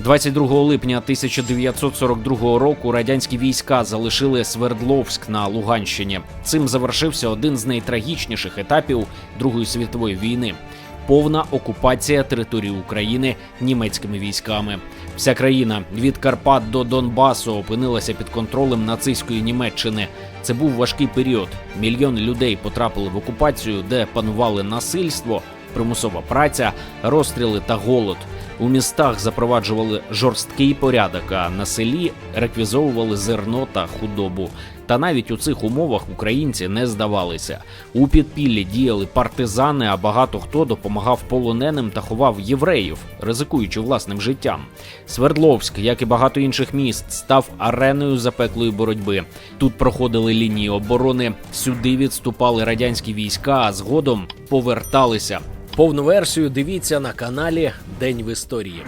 22 липня 1942 року радянські війська залишили Свердловськ на Луганщині. Цим завершився один з найтрагічніших етапів Другої світової війни. Повна окупація території України німецькими військами. Вся країна від Карпат до Донбасу опинилася під контролем нацистської Німеччини. Це був важкий період. Мільйони людей потрапили в окупацію, де панували насильство, примусова праця, розстріли та голод. У містах запроваджували жорсткий порядок, а на селі реквізовували зерно та худобу. Та навіть у цих умовах українці не здавалися. У підпіллі діяли партизани, а багато хто допомагав полоненим та ховав євреїв, ризикуючи власним життям. Свердловськ, як і багато інших міст, став ареною запеклої боротьби. Тут проходили лінії оборони, сюди відступали радянські війська, а згодом поверталися. Повну версію дивіться на каналі День в історії.